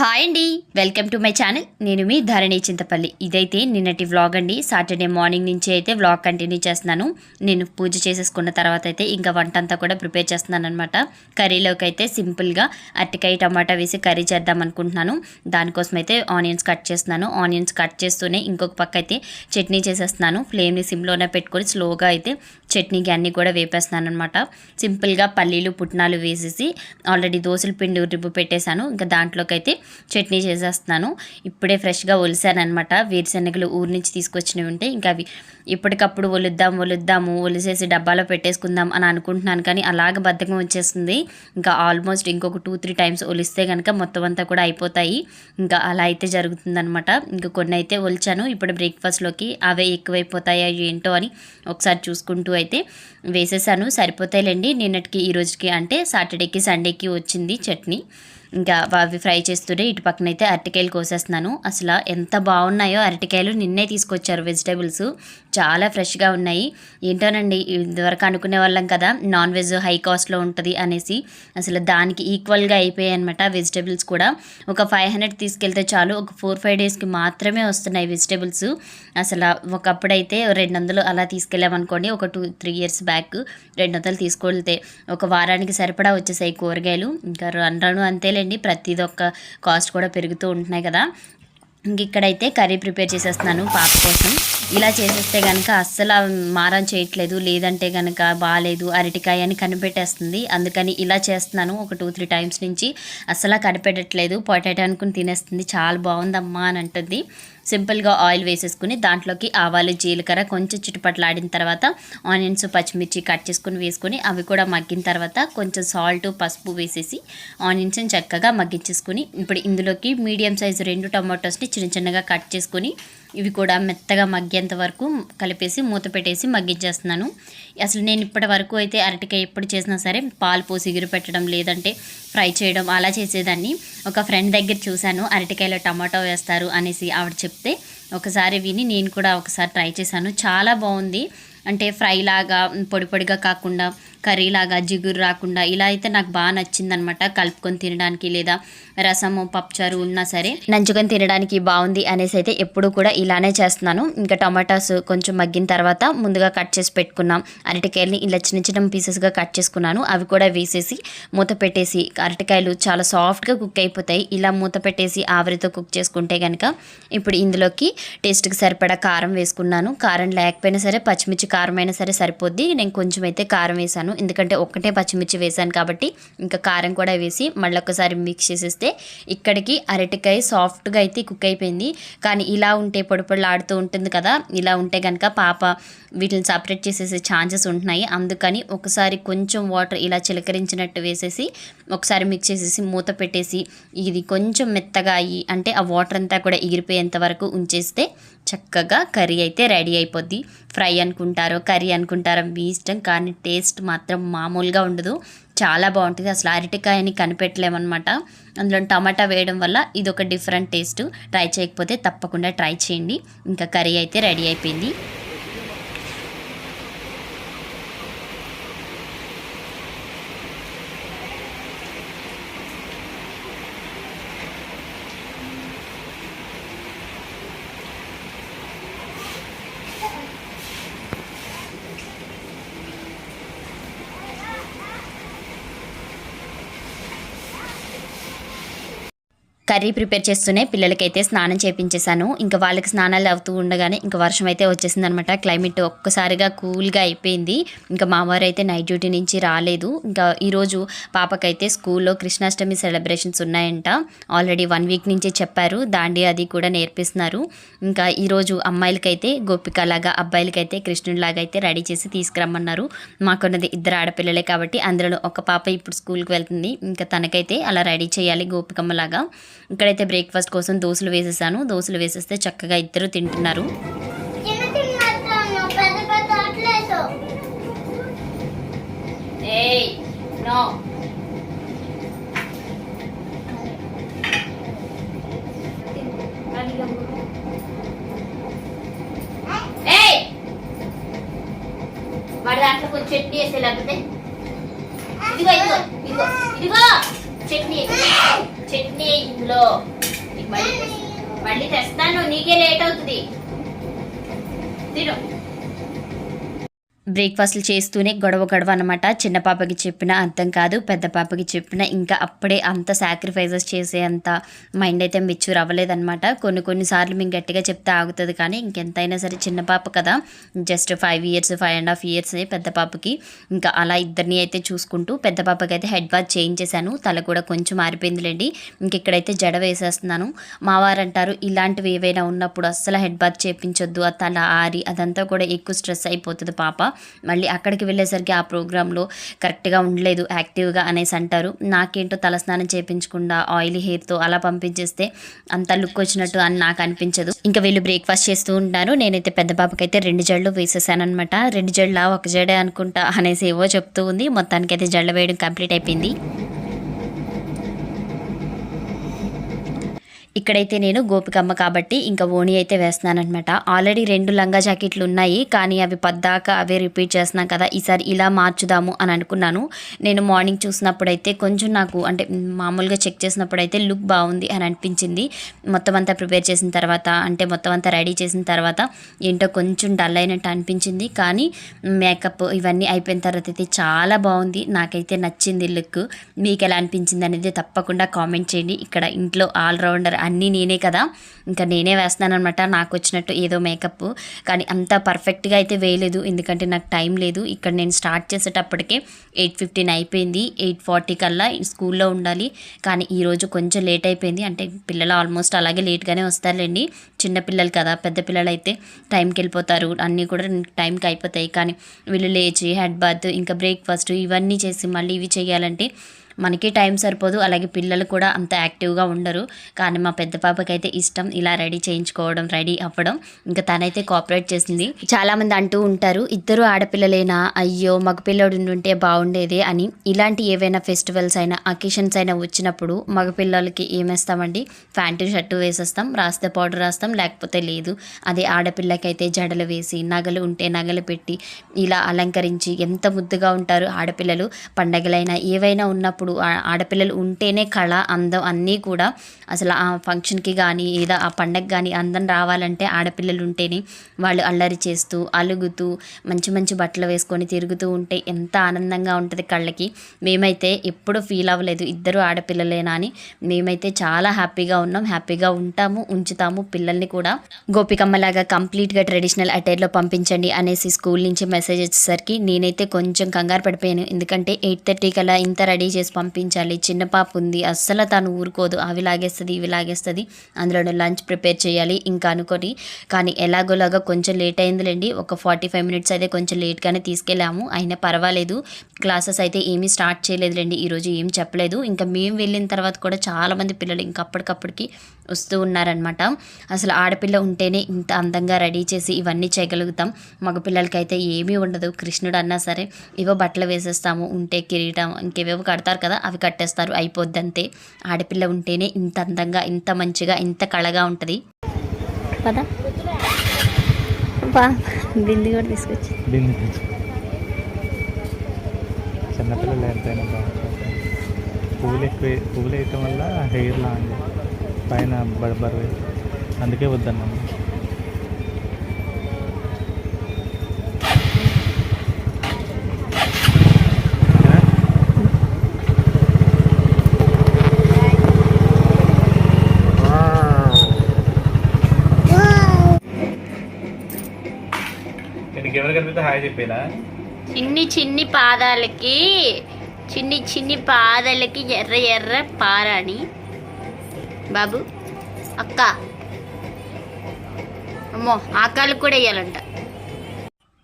Hi అండి. Welcome to my channel. నేను మీ ధరణి చింతపల్లి. ఇదైతే నిన్నటి వ్లాగ్ అండి. సాటర్డే మార్నింగ్ నుంచి అయితే వ్లాగ్ కంటిన్యూ చేస్తున్నాను. నేను పూజ చేసేసుకున్న తర్వాత అయితే ఇంకా వంట అంతా కూడా ప్రిపేర్ చేస్తున్నాను అనమాట కర్రీలోకి అయితే సింపుల్గా అరటికాయ టమాటా వేసి కర్రీ చేద్దాం అనుకుంటున్నాను. దానికోసం అయితే ఆనియన్స్ కట్ చేస్తున్నాను. ఆనియన్స్ కట్ చేస్తూనే ఇంకొక పక్క అయితే చట్నీ చేసేస్తున్నాను. ఫ్లేమ్ని సిమ్లోనే పెట్టుకొని స్లోగా అయితే చట్నీకి అన్నీ కూడా వేపేస్తున్నాను అనమాట సింపుల్గా పల్లీలు పుట్నాలు వేసేసి ఆల్రెడీ దోశల పిండి రిబ్బు పెట్టేశాను. ఇంకా దాంట్లోకి అయితే చట్నీ చేసేస్తున్నాను. ఇప్పుడే ఫ్రెష్గా ఒలిసాను అనమాట వేరుశనగలు ఊరి నుంచి తీసుకొచ్చినవి ఉంటే ఇంకా అవి ఇప్పటికప్పుడు ఒలుద్దాం ఒలుద్దాము ఒలిసేసి డబ్బాలో పెట్టేసుకుందాం అని అనుకుంటున్నాను. కానీ అలాగ బద్ధకం వచ్చేస్తుంది. ఇంకా ఆల్మోస్ట్ ఇంకొక టూ త్రీ టైమ్స్ ఒలిస్తే కనుక మొత్తం అంతా కూడా అయిపోతాయి. ఇంకా అలా అయితే జరుగుతుందనమాట ఇంకా కొన్ని అయితే ఒలిచాను. ఇప్పుడు బ్రేక్ఫాస్ట్లోకి అవే ఎక్కువైపోతాయా ఏంటో అని ఒకసారి చూసుకుంటూ అయితే వేసేసాను. సరిపోతాయిలేండి. నిన్నటికి ఈ రోజుకి అంటే సాటర్డేకి సండేకి వచ్చింది చట్నీ. ఇంకా అవి ఫ్రై చేస్తుంటే ఇటు పక్కన అయితే అరటికాయలు కోసేస్తున్నాను. అసలు ఎంత బాగున్నాయో అరటికాయలు నిన్నే తీసుకొచ్చారు వెజిటేబుల్స్. చాలా ఫ్రెష్గా ఉన్నాయి. ఏంటోనండి ఇదివరకు అనుకునే వాళ్ళం కదా నాన్ వెజ్ హై కాస్ట్లో ఉంటుంది అనేసి. అసలు దానికి ఈక్వల్గా అయిపోయాయి అనమాట వెజిటేబుల్స్ కూడా. ఒక ఫైవ్ హండ్రెడ్ తీసుకెళ్తే చాలు ఒక ఫోర్ ఫైవ్ డేస్కి మాత్రమే వస్తున్నాయి వెజిటేబుల్స్. అసలు ఒకప్పుడైతే రెండు వందలు అలా తీసుకెళ్ళామనుకోండి ఒక టూ త్రీ ఇయర్స్ బ్యాక్ రెండు వందలు తీసుకెళ్తే ఒక వారానికి సరిపడా వచ్చేసాయి కూరగాయలు. ఇంకా రన్ రను అంతేలేండి ప్రతిది ఒక్క కాస్ట్ కూడా పెరుగుతూ ఉంటున్నాయి కదా. ఇంక ఇక్కడైతే కర్రీ ప్రిపేర్ చేసేస్తున్నాను పాప కోసం. ఇలా చేసేస్తే కనుక అస్సలు మారం చేయట్లేదు లేదంటే కనుక బాగాలేదు అరటికాయ అని కనిపెట్టేస్తుంది. అందుకని ఇలా చేస్తున్నాను ఒక టూ త్రీ టైమ్స్ నుంచి. అస్సలు కనిపెట్టట్లేదు. పొటాటో అనుకుని తినేస్తుంది. చాలా బాగుందమ్మా అని అంటుంది. సింపుల్గా ఆయిల్ వేసేసుకుని దాంట్లోకి ఆవాలు జీలకర్ర కొంచెం చుట్టుపట్లాడిన తర్వాత ఆనియన్స్ పచ్చిమిర్చి కట్ చేసుకుని వేసుకొని అవి కూడా మగ్గిన తర్వాత కొంచెం సాల్ట్ పసుపు వేసేసి ఆనియన్స్ని చక్కగా మగ్గించేసుకుని ఇప్పుడు ఇందులోకి మీడియం సైజు రెండు టమాటోస్ని చిన్న చిన్నగా కట్ చేసుకొని ఇవి కూడా మెత్తగా మగ్గేంత వరకు కలిపేసి మూత పెట్టేసి మగ్గించేస్తున్నాను. అసలు నేను ఇప్పటి వరకు అయితే అరటికాయ ఎప్పుడు చేసినా సరే పాలు పోసి ఎగురు పెట్టడం లేదంటే ఫ్రై చేయడం అలా చేసేదాన్ని. ఒక ఫ్రెండ్ దగ్గర చూశాను అరటికాయలో టమాటో వేస్తారు అనేసి ఆవిడ చెప్తే ఒకసారి విని నేను కూడా ఒకసారి ట్రై చేశాను. చాలా బాగుంది. అంటే ఫ్రై లాగా పొడి పొడిగా కాకుండా కర్రీ లాగా జిగురు రాకుండా ఇలా అయితే నాకు బాగా నచ్చిందనమాట కలుపుకొని తినడానికి లేదా రసము పప్పుచారు ఉన్నా సరే. నంచుకొని తినడానికి బాగుంది అనేసి అయితే ఎప్పుడు కూడా ఇలానే చేస్తున్నాను. ఇంకా టమాటాస్ కొంచెం మగ్గిన తర్వాత ముందుగా కట్ చేసి పెట్టుకున్నాం. అరటికాయలని ఇలా చిన్న చిన్న పీసెస్గా కట్ చేసుకున్నాను. అవి కూడా వేసేసి మూత పెట్టేసి అరటికాయలు చాలా సాఫ్ట్గా కుక్ అయిపోతాయి. ఇలా మూత పెట్టేసి ఆవిరితో కుక్ చేసుకుంటే కనుక ఇప్పుడు ఇందులోకి టేస్ట్కి సరిపడా కారం వేసుకున్నాను. కారం లేకపోయినా సరే పచ్చిమిర్చి కారం అయినా సరే సరిపోద్ది. నేను కొంచెం అయితే కారం వేసాను ఎందుకంటే ఒక్కటే పచ్చిమిర్చి వేసాను కాబట్టి ఇంకా కారం కూడా వేసి మళ్ళీ ఒకసారి మిక్స్ చేసేస్తే ఇక్కడికి అరటికాయ సాఫ్ట్గా అయితే కుక్ అయిపోయింది. కానీ ఇలా ఉంటే పొడి ఆడుతూ ఉంటుంది కదా. ఇలా ఉంటే కనుక పాప వీటిని సపరేట్ చేసేసే ఛాన్సెస్ ఉంటున్నాయి. అందుకని ఒకసారి కొంచెం వాటర్ ఇలా చిలకరించినట్టు వేసేసి ఒకసారి మిక్స్ చేసేసి మూత పెట్టేసి ఇది కొంచెం మెత్తగా అయ్యి అంటే ఆ వాటర్ అంతా కూడా ఎగిరిపోయేంత వరకు ఉంచేస్తే చక్కగా కర్రీ అయితే రెడీ అయిపోద్ది. ఫ్రై అనుకుంటారో కర్రీ అనుకుంటారో మీ ఇష్టం కానీ టేస్ట్ మాత్రం మామూలుగా ఉండదు. చాలా బాగుంటుంది. అసలు అరటికాయని కనిపెట్టలేమన్నమాట. అందులో టమాటా వేయడం వల్ల ఇది ఒక డిఫరెంట్ టేస్ట్. ట్రై చేయకపోతే తప్పకుండా ట్రై చేయండి. ఇంకా కర్రీ అయితే రెడీ అయిపోయింది. కర్రీ ప్రిపేర్ చేస్తూనే పిల్లలకైతే స్నానం చేపించేశాను. ఇంకా వాళ్ళకి స్నానాలు అవుతూ ఉండగానే ఇంకా వర్షం అయితే వచ్చేసింది అనమాట క్లైమేట్ ఒక్కసారిగా కూల్గా అయిపోయింది. ఇంకా మామవారు అయితే నైట్ డ్యూటీ నుంచి రాలేదు. ఇంకా ఈరోజు పాపకైతే స్కూల్లో కృష్ణాష్టమి సెలబ్రేషన్స్ ఉన్నాయంట. ఆల్రెడీ వన్ వీక్ నుంచి చెప్పారు. దాండి అది కూడా నేర్పిస్తున్నారు. ఇంకా ఈరోజు అమ్మాయిలకైతే గోపిక లాగా అబ్బాయిలకైతే కృష్ణుడిలాగా అయితే రెడీ చేసి తీసుకురమ్మన్నారు. మాకున్నది ఇద్దరు ఆడపిల్లలే కాబట్టి అందులో ఒక పాప ఇప్పుడు స్కూల్కి వెళ్తుంది. ఇంకా తనకైతే అలా రెడీ చేయాలి గోపికమ్మలాగా ఇక్కడైతే బ్రేక్ఫాస్ట్ కోసం దోశలు వేసేసాను. దోశలు వేసేస్తే చక్కగా ఇద్దరు తింటున్నారు. వాడి దాంట్లో కొంచెం చట్నీ వేసే లేకపోతే? ఇదిగో ఇదిగో ఇదిగో. ఇదిగో చట్నీ వేసి. చట్నీ ఇందులో. మళ్ళీ తెస్తాను. నీకే లేట్ అవుతుంది. తిను. బ్రేక్ఫాస్ట్లు చేస్తూనే గొడవ గొడవ అనమాట చిన్న పాపకి చెప్పిన అర్థం కాదు పెద్ద పాపకి చెప్పిన ఇంకా అప్పుడే అంత సాక్రిఫైజెస్ చేసే అంత మైండ్ అయితే మెచ్యూర్ అవ్వలేదన్నమాట. కొన్ని కొన్నిసార్లు మేము గట్టిగా చెప్తే ఆగుతుంది కానీ ఇంకెంతైనా సరే చిన్న పాప కదా. Just five years five and half years పెద్ద పాపకి. ఇంకా అలా ఇద్దరిని అయితే చూసుకుంటూ పెద్ద పాపకి అయితే హెడ్ వాష్ చేయించేశాను. తల కూడా కొంచెం మారిపోయిందిలేండి ఇంక ఇక్కడైతే జడ వేసేస్తున్నాను. మావారంటారు అంటారు ఇలాంటివి ఏవైనా ఉన్నప్పుడు అస్సలు హెడ్ బాత్ చేయించొద్దు. ఆ తల ఆరి అదంతా కూడా ఎక్కువ స్ట్రెస్ అయిపోతుంది పాప. మళ్ళీ అక్కడికి వెళ్ళేసరికి ఆ ప్రోగ్రాంలో కరెక్ట్గా ఉండలేదు యాక్టివ్గా అనేసి అంటారు. నాకేంటో తలస్నానం చేయించకుండా ఆయిలీ హెయిర్తో అలా పంపించేస్తే అంత లుక్ వచ్చినట్టు అని నాకు అనిపించదు. ఇంకా వీళ్ళు బ్రేక్ఫాస్ట్ చేస్తూ ఉంటారు. నేనైతే పెద్ద పాపకైతే రెండు జళ్ళు వేసేసాను అనమాట రెండు జళ్ళ ఒక జడే అనుకుంటా అనేసి ఏవో చెప్తూ ఉంది. మొత్తానికైతే జళ్ళ వేయడం కంప్లీట్ అయిపోయింది. ఇక్కడైతే నేను గోపికమ్మ కాబట్టి ఇంకా ఓణి అయితే వేస్తున్నాను అనమాట ఆల్రెడీ రెండు లంగా జాకెట్లు ఉన్నాయి కానీ అవి పద్దాక అవే రిపీట్ చేస్తున్నాం కదా ఈసారి ఇలా మార్చుదాము అని అనుకున్నాను. నేను మార్నింగ్ చూసినప్పుడు అయితే కొంచెం నాకు అంటే మామూలుగా చెక్ చేసినప్పుడు అయితే లుక్ బాగుంది అని అనిపించింది. మొత్తం అంతా ప్రిపేర్ చేసిన తర్వాత అంటే మొత్తం అంతా రెడీ చేసిన తర్వాత ఏంటో కొంచెం డల్ అయినట్టు అనిపించింది. కానీ మేకప్ ఇవన్నీ అయిపోయిన తర్వాత అయితే చాలా బాగుంది. నాకైతే నచ్చింది లుక్ మీకు ఎలా అనిపించింది అనేది తప్పకుండా కామెంట్ చేయండి. ఇక్కడ ఇంట్లో ఆల్రౌండర్ అన్నీ నేనే కదా. ఇంకా నేనే వేస్తున్నాను అనమాట నాకు వచ్చినట్టు ఏదో మేకప్ కానీ అంత పర్ఫెక్ట్గా అయితే వేయలేదు. ఎందుకంటే నాకు టైం లేదు. ఇక్కడ నేను స్టార్ట్ చేసేటప్పటికే ఎయిట్ ఫిఫ్టీన్ అయిపోయింది. ఎయిట్ ఫార్టీ కల్లా స్కూల్లో ఉండాలి. కానీ ఈరోజు కొంచెం లేట్ అయిపోయింది. అంటే పిల్లలు ఆల్మోస్ట్ అలాగే లేట్గానే వస్తారులేండి. చిన్న పిల్లలు కదా. పెద్ద పిల్లలు అయితే టైంకి వెళ్ళిపోతారు. అన్నీ కూడా టైంకి అయిపోతాయి. కానీ వీళ్ళు లేచి హెడ్ బాత్ ఇంకా బ్రేక్ఫాస్ట్ ఇవన్నీ చేసి మళ్ళీ ఇవి చేయాలంటే మనకి టైం సరిపోదు. అలాగే పిల్లలు కూడా అంత యాక్టివ్గా ఉండరు. కానీ మా పెద్ద పాపకి అయితే ఇష్టం. ఇలా రెడీ చేయించుకోవడం రెడీ అవ్వడం. ఇంకా తనైతే కోఆపరేట్ చేసింది. చాలామంది అంటూ ఉంటారు ఇద్దరు ఆడపిల్లలేనా? అయ్యో మగపిల్లడు ఉంటే బాగుండేది అని. ఇలాంటి ఏవైనా ఫెస్టివల్స్ అయినా అకేషన్స్ అయినా వచ్చినప్పుడు మగపిల్లలకి ఏమేస్తామండి? ప్యాంటు షర్టు వేసేస్తాం రాస్తే పౌడర్ రాస్తాం లేకపోతే లేదు. అదే ఆడపిల్లకైతే జడలు వేసి నగలు ఉంటే నగలు పెట్టి ఇలా అలంకరించి ఎంత ముద్దుగా ఉంటారు ఆడపిల్లలు. పండగలైనా ఏవైనా ఉన్నప్పుడు ఇప్పుడు ఆడపిల్లలు ఉంటేనే కళ అందం అన్నీ కూడా అసలు ఆ ఫంక్షన్కి కానీ ఏదో ఆ పండగ కానీ అందం రావాలంటే ఆడపిల్లలు ఉంటేనే వాళ్ళు అల్లరి చేస్తూ అలుగుతూ మంచి మంచి బట్టలు వేసుకొని తిరుగుతూ ఉంటే ఎంత ఆనందంగా ఉంటుంది కళ్ళకి. మేమైతే ఎప్పుడు ఫీల్ అవ్వలేదు. ఇద్దరు ఆడపిల్లలేనా అని మేమైతే చాలా హ్యాపీగా ఉన్నాం. హ్యాపీగా ఉంటాము ఉంచుతాము పిల్లల్ని కూడా. గోపికమ్మలాగా కంప్లీట్గా ట్రెడిషనల్ అటైర్లో పంపించండి అనేసి స్కూల్ నుంచి మెసేజ్ వచ్చేసరికి నేనైతే కొంచెం కంగారు పడిపోయాను. ఎందుకంటే ఎయిట్ థర్టీ కల్లా ఇంత రెడీ చేసి పంపించాలి. చిన్న పాప ఉంది. అస్సలు తను ఊరుకోదు. అవి లాగేస్తుంది ఇవి లాగేస్తుంది అందులో లంచ్ ప్రిపేర్ చేయాలి. ఇంకా అనుకొని. కానీ ఎలాగోలాగా కొంచెం లేట్ అయిందిలేండి. ఒక ఫార్టీ ఫైవ్ మినిట్స్ అయితే కొంచెం లేట్గానే తీసుకెళ్ళాము. అయినా పర్వాలేదు. క్లాసెస్ అయితే ఏమీ స్టార్ట్ చేయలేదులేండి. ఈరోజు ఏం చెప్పలేదు. ఇంకా మేము వెళ్ళిన తర్వాత కూడా చాలామంది పిల్లలు ఇంకా అప్పటికప్పటికి వస్తూ ఉన్నారనమాట అసలు ఆడపిల్ల ఉంటేనే ఇంత అందంగా రెడీ చేసి ఇవన్నీ చేయగలుగుతాం. మగపిల్లలకైతే ఏమీ ఉండదు. కృష్ణుడు అన్నా సరే ఇవో బట్టలు వేసేస్తాము. ఉంటే కిరీటం ఇంకేవేవో కడతారు కదా అవి కట్టేస్తారు. అయిపోద్ది అంతే ఆడపిల్ల ఉంటేనే ఇంత అందంగా ఇంత మంచిగా ఇంత కళగా ఉంటుంది. పదా. బిందు కూడా తీసుకొచ్చి. చిన్నపిల్లలు ఎంతైనా పువ్వులు ఎక్కువ పువ్వులు వేయటం వల్ల హెయిర్ లాంగ్ పైన బ- బరువు అందుకే వద్దన్నాను ఎవరు చిన్ని చిన్ని పాదాలకి చిన్ని చిన్ని పాదాలకి ఎర్ర ఎర్ర పారాని బాబు అక్క. అమ్మో ఆకాలు కూడా వేయాలంట.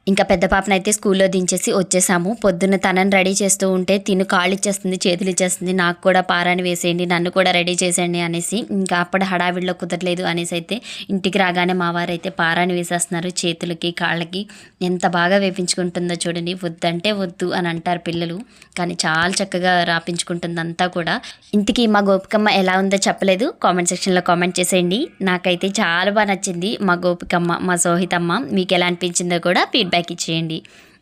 ఇంకా పెద్ద పాపనైతే స్కూల్లో దించేసి వచ్చేసాము. పొద్దున్న తనని రెడీ చేస్తూ ఉంటే తిను కాళ్ళు ఇచ్చేస్తుంది చేతులు ఇచ్చేస్తుంది నాకు కూడా పారాని వేసేయండి నన్ను కూడా రెడీ చేసేయండి అనేసి ఇంకా అప్పుడు హడావిడిలో కుదరలేదు అనేసి అయితే ఇంటికి రాగానే మా వారైతే అయితే పారాని వేసేస్తున్నారు చేతులకి కాళ్ళకి. ఎంత బాగా వేపించుకుంటుందో చూడండి. వద్దంటే వద్దు అని అంటారు పిల్లలు కానీ చాలా చక్కగా రాపించుకుంటుంది అంతా కూడా. ఇంటికి మా గోపికమ్మ ఎలా ఉందో చెప్పలేదు. కామెంట్ సెక్షన్లో కామెంట్ చేసేయండి. నాకైతే చాలా బాగా నచ్చింది మా గోపికమ్మ మా సోహితమ్మ. మీకు ఎలా అనిపించిందో కూడా ఫీడ్బ్యాక్ ఇచ్చేయండి.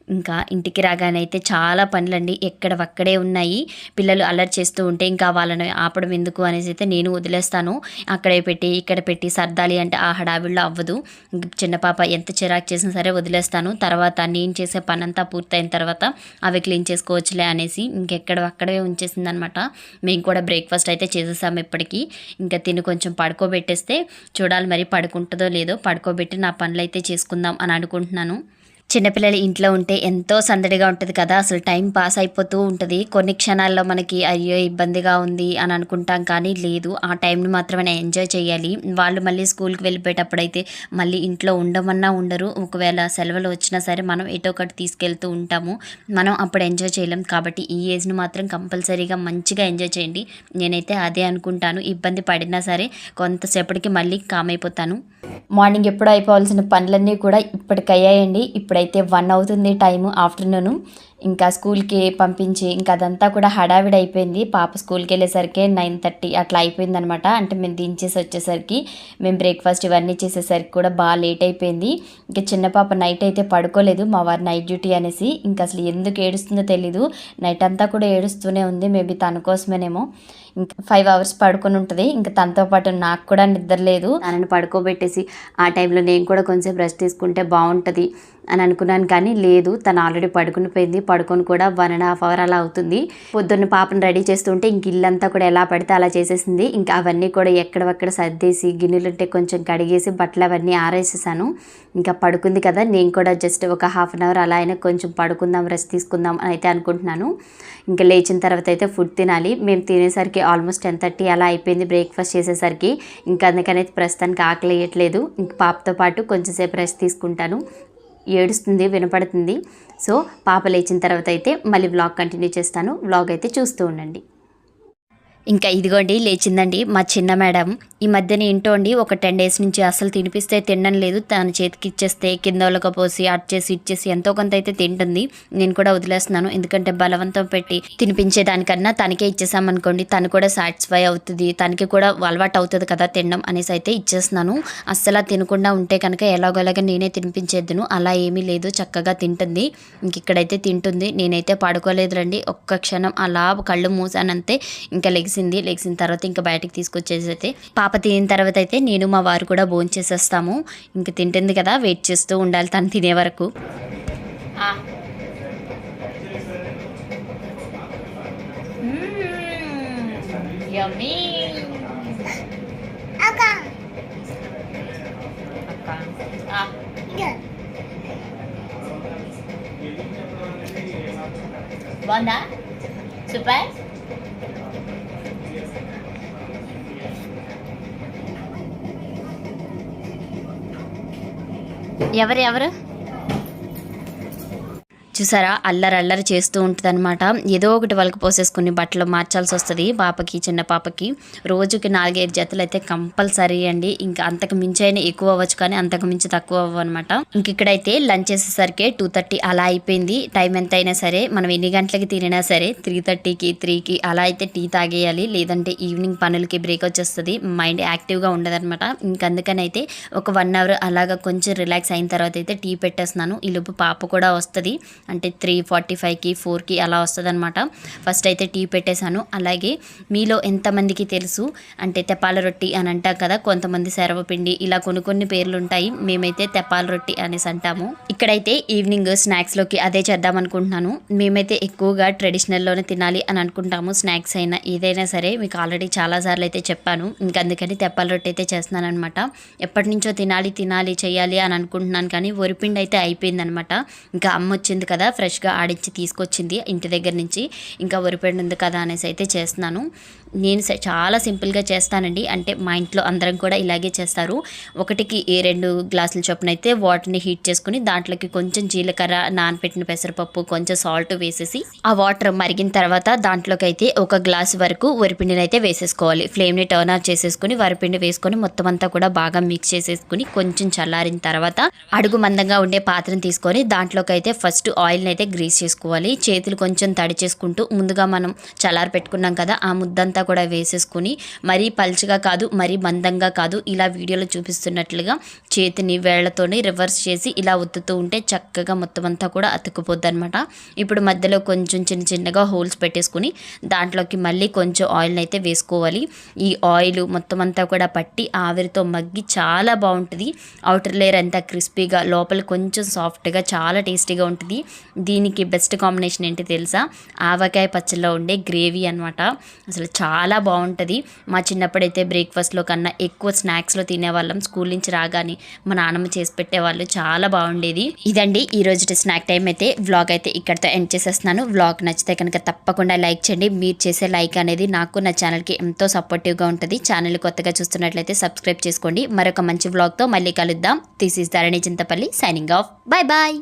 ఇంకా ఇంటికి రాగానే అయితే చాలా పనులండి. ఎక్కడవక్కడే ఉన్నాయి. పిల్లలు అలర్ట్ చేస్తూ ఉంటే ఇంకా వాళ్ళని ఆపడం ఎందుకు అనేసి అయితే నేను వదిలేస్తాను. అక్కడే పెట్టి ఇక్కడ పెట్టి సర్దాలి అంటే ఆ హడావిడిలో అవ్వదు. చిన్న పాప ఎంత చిరాకు చేసినా సరే వదిలేస్తాను. తర్వాత నేను చేసే పని అంతా పూర్తయిన తర్వాత అవి క్లీన్ చేసుకోవచ్చులే అనేసి ఇంకెక్కడ అక్కడే ఉంచేసింది అనమాట మేము కూడా బ్రేక్ఫాస్ట్ అయితే చేసేసాము ఇప్పటికీ. ఇంకా తిని కొంచెం పడుకోబెట్టేస్తే చూడాలి మరి పడుకుంటుందో లేదో. పడుకోబెట్టి నా పనులు అయితే చేసుకుందాం అని అనుకుంటున్నాను. చిన్నపిల్లలు ఇంట్లో ఉంటే ఎంతో సందడిగా ఉంటుంది కదా. అసలు టైం పాస్ అయిపోతూ ఉంటుంది. కొన్ని క్షణాల్లో మనకి అయ్యో ఇబ్బందిగా ఉంది అని అనుకుంటాం కానీ లేదు. ఆ టైంని మాత్రమే ఎంజాయ్ చేయాలి. వాళ్ళు మళ్ళీ స్కూల్కి వెళ్ళిపోయేటప్పుడు అయితే మళ్ళీ ఇంట్లో ఉండమన్నా ఉండరు. ఒకవేళ సెలవులు వచ్చినా సరే మనం ఎటో ఒకటి తీసుకెళ్తూ ఉంటాము. మనం అప్పుడు ఎంజాయ్ చేయలేం కాబట్టి ఈ ఏజ్ని మాత్రం కంపల్సరీగా మంచిగా ఎంజాయ్ చేయండి. నేనైతే అదే అనుకుంటాను. ఇబ్బంది పడినా సరే కొంతసేపటికి మళ్ళీ కామ్ అయిపోతాను. మార్నింగ్ ఎప్పుడు అయిపోవాల్సిన పనులన్నీ కూడా ఇప్పటికయ్యాయండి. ఇప్పుడైతే వన్ అవుతుంది టైము ఆఫ్టర్నూన్. ఇంకా స్కూల్కి పంపించి ఇంకా అదంతా కూడా హడావిడి అయిపోయింది. పాప స్కూల్కి వెళ్ళేసరికి నైన్ థర్టీ అట్లా అయిపోయింది అనమాట అంటే మేము దించేసి వచ్చేసరికి మేము బ్రేక్ఫాస్ట్ ఇవన్నీ చేసేసరికి కూడా బాగా లేట్ అయిపోయింది. ఇంకా చిన్న పాప నైట్ అయితే పడుకోలేదు. మా వారి నైట్ డ్యూటీ అనేసి ఇంకా అసలు ఎందుకు ఏడుస్తుందో తెలీదు. నైట్ అంతా కూడా ఏడుస్తూనే ఉంది. మేబీ తన కోసమేనేమో. ఇంకా ఫైవ్ అవర్స్ పడుకొని ఉంటుంది. ఇంకా తనతో పాటు నాకు కూడా నిద్ర లేదు. తనని పడుకోబెట్టేసి ఆ టైంలో నేను కూడా కొంచెం రెస్ట్ తీసుకుంటే బాగుంటుంది. అని అనుకున్నాను కానీ లేదు తను ఆల్రెడీ పడుకుని పోయింది. పడుకొని కూడా వన్ అండ్ హాఫ్ అవర్ అలా అవుతుంది. పొద్దున్న పాపను రెడీ చేస్తుంటే ఇంక ఇల్లంతా కూడా ఎలా పడితే అలా చేసేసింది. ఇంకా అవన్నీ కూడా ఎక్కడవక్కడ సర్దేసి గిన్నెలు ఉంటే కొంచెం కడిగేసి బట్టలు అవన్నీ ఆరేసేసాను. ఇంకా పడుకుంది కదా నేను కూడా జస్ట్ ఒక హాఫ్ అన్ అవర్ అలా అయినా కొంచెం పడుకుందాం రెస్ట్ తీసుకుందాం అని అయితే అనుకుంటున్నాను. ఇంకా లేచిన తర్వాత అయితే ఫుడ్ తినాలి. మేము తినేసరికి ఆల్మోస్ట్ టెన్ థర్టీ అలా అయిపోయింది బ్రేక్ఫాస్ట్ చేసేసరికి. ఇంకా అందుకనైతే ప్రస్తుతానికి ఆకలి వేయట్లేదు. ఇంక పాపతో పాటు కొంచెంసేపు రెస్ట్ తీసుకుంటాను. ఏడుస్తుంది వినపడుతుంది. సో పాప లేచిన తర్వాత అయితే మళ్ళీ వ్లాగ్ కంటిన్యూ చేస్తాను. వ్లాగ్ అయితే చూస్తూ ఉండండి. ఇంకా ఇదిగోండి లేచిందండి మా చిన్న మేడం. ఈ మధ్యన ఏంటో అండి ఒక టెన్ డేస్ నుంచి అసలు తినిపిస్తే తినడం లేదు. తన చేతికి ఇచ్చేస్తే కింద వాళ్ళకి పోసి అట్చేసి ఇచ్చేసి ఎంతో కొంత అయితే తింటుంది. నేను కూడా వదిలేస్తున్నాను. ఎందుకంటే బలవంతం పెట్టి తినిపించేదానికన్నా తనకే ఇచ్చేసామనుకోండి తను కూడా సాటిస్ఫై అవుతుంది. తనకి కూడా అలవాటు అవుతుంది కదా తినడం అనేసి అయితే ఇచ్చేస్తున్నాను. అస్సలు తినకుండా ఉంటే కనుక ఎలాగోలాగా నేనే తినిపించేద్దును. అలా ఏమీ లేదు చక్కగా తింటుంది. ఇంక ఇక్కడైతే తింటుంది. నేనైతే పడుకోలేదు రండి. ఒక్క క్షణం అలా కళ్ళు మూసానంతే ఇంకా లెగిసింది లెగిసిన తర్వాత ఇంకా బయటకు తీసుకొచ్చేసి అయితే పాప తినిన తర్వాత అయితే నేను మా వారు కూడా భోజనం చేసేస్తాము. ఇంకా తింటుంది కదా వెయిట్ చేస్తూ ఉండాలి తను తినే వరకు. బాగుందా? సూపర్. ఎవరు ఎవరు? చూసారా? అల్లరి అల్లరి చేస్తూ ఉంటుంది అనమాట ఏదో ఒకటి వాళ్ళకి పోసేసుకుని బట్టలు మార్చాల్సి వస్తుంది పాపకి చిన్న పాపకి. రోజుకి నాలుగైదు జతలు అయితే కంపల్సరీ అండి. ఇంకా అంతకు మించి అయినా ఎక్కువ అవ్వచ్చు కానీ అంతకు మించి తక్కువ అవ్వ అనమాట ఇంక ఇక్కడైతే లంచ్ చేసేసరికి టూ థర్టీ అలా అయిపోయింది. టైం ఎంత అయినా సరే మనం ఎన్ని గంటలకి తినినా సరే త్రీ థర్టీకి త్రీకి అలా అయితే టీ తాగేయాలి. లేదంటే ఈవినింగ్ పనులకి బ్రేక్ వచ్చేస్తుంది. మైండ్ యాక్టివ్గా ఉండదనమాట ఇంక అందుకని అయితే ఒక వన్ అవర్ అలాగా కొంచెం రిలాక్స్ అయిన తర్వాత అయితే టీ పెట్టేస్తున్నాను. ఈ లోపు పాప కూడా వస్తుంది. అంటే త్రీ ఫార్టీ ఫైవ్కి ఫోర్కి అలా వస్తుంది అనమాట ఫస్ట్ అయితే టీ పెట్టేశాను. అలాగే మీలో ఎంతమందికి తెలుసు? అంటే తెప్పాల రొట్టి అని అంటాం కదా కొంతమంది శరవపిండి ఇలా కొన్ని కొన్ని పేర్లు ఉంటాయి మేమైతే తెప్పాల రొట్టి అనేసి అంటాము. ఇక్కడైతే ఈవినింగ్ స్నాక్స్లోకి అదే చేద్దాం అనుకుంటున్నాను. మేమైతే ఎక్కువగా ట్రెడిషనల్లోనే తినాలి అని అనుకుంటాము. స్నాక్స్ అయినా ఏదైనా సరే మీకు ఆల్రెడీ చాలాసార్లు అయితే చెప్పాను. ఇంక అందుకని తెప్పాల రొట్టి అయితే చేస్తున్నాను అనమాట ఎప్పటి నుంచో తినాలి తినాలి చేయాలి అని అనుకుంటున్నాను కానీ వరిపిండి అయితే అయిపోయిందనమాట ఇంకా అమ్మ వచ్చింది కదా ఫ్రెష్గా ఆడించి తీసుకొచ్చింది ఇంటి దగ్గర నుంచి. ఇంకా వరిపిండి ఉంది కదా అనేసి అయితే చేస్తున్నాను. నేను చాలా సింపుల్గా చేస్తానండి. అంటే మా ఇంట్లో అందరం కూడా ఇలాగే చేస్తారు. ఒకటికి ఏ రెండు గ్లాసుల చొప్పున అయితే వాటర్ని హీట్ చేసుకుని దాంట్లోకి కొంచెం జీలకర్ర నానపెట్టిన పెసరపప్పు కొంచెం సాల్ట్ వేసేసి ఆ వాటర్ మరిగిన తర్వాత దాంట్లోకి అయితే ఒక గ్లాస్ వరకు వరిపిండిని అయితే వేసేసుకోవాలి. ఫ్లేమ్ని టర్న్ ఆఫ్ చేసేసుకుని వరిపిండి వేసుకొని మొత్తం అంతా కూడా బాగా మిక్స్ చేసేసుకుని కొంచెం చల్లారిన తర్వాత అడుగు మందంగా ఉండే పాత్రను తీసుకొని దాంట్లోకి అయితే ఫస్ట్ ఆయిల్ని అయితే గ్రీస్ చేసుకోవాలి. చేతులు కొంచెం తడి చేసుకుంటూ ముందుగా మనం చల్లారి పెట్టుకున్నాం కదా ఆ ముద్దంతా కూడా వేసేసుకుని మరీ పల్చగా కాదు మరీ మందంగా కాదు ఇలా వీడియోలో చూపిస్తున్నట్లుగా చేతిని వేళ్ళతోని రివర్స్ చేసి ఇలా ఉత్తుతూ ఉంటే చక్కగా మొత్తం అంతా కూడా అతుక్కుపోద్ది అనమాట ఇప్పుడు మధ్యలో కొంచెం చిన్న చిన్నగా హోల్స్ పెట్టేసుకుని దాంట్లోకి మళ్ళీ కొంచెం ఆయిల్ని అయితే వేసుకోవాలి. ఈ ఆయిల్ మొత్తం అంతా కూడా పట్టి ఆవిరితో మగ్గి చాలా బాగుంటుంది. అవుటర్ లేయర్ అంతా క్రిస్పీగా లోపల కొంచెం సాఫ్ట్గా చాలా టేస్టీగా ఉంటుంది. దీనికి బెస్ట్ కాంబినేషన్ ఏంటి తెలుసా? ఆవకాయ పచ్చల్లో ఉండే గ్రేవీ అనమాట అసలు చాలా చాలా బాగుంటుంది. మా చిన్నప్పుడైతే బ్రేక్ఫాస్ట్లో కన్నా ఎక్కువ స్నాక్స్లో తినేవాళ్ళం. స్కూల్ నుంచి రాగానే మా నాన్నమ్మ చేసి పెట్టేవాళ్ళు. చాలా బాగుండేది. ఇదండి ఈ రోజు స్నాక్ టైం అయితే. వ్లాగ్ అయితే ఇక్కడితో ఎండ్ చేసేస్తున్నాను. వ్లాగ్ నచ్చితే కనుక తప్పకుండా లైక్ చేయండి. మీరు చేసే లైక్ అనేది నాకు నా ఛానల్కి ఎంతో సపోర్టివ్గా ఉంటుంది. ఛానల్ కొత్తగా చూస్తున్నట్లయితే సబ్స్క్రైబ్ చేసుకోండి. మరొక మంచి వ్లాగ్తో మళ్ళీ కలుద్దాం. This is Dharani Chintapalli signing off bye bye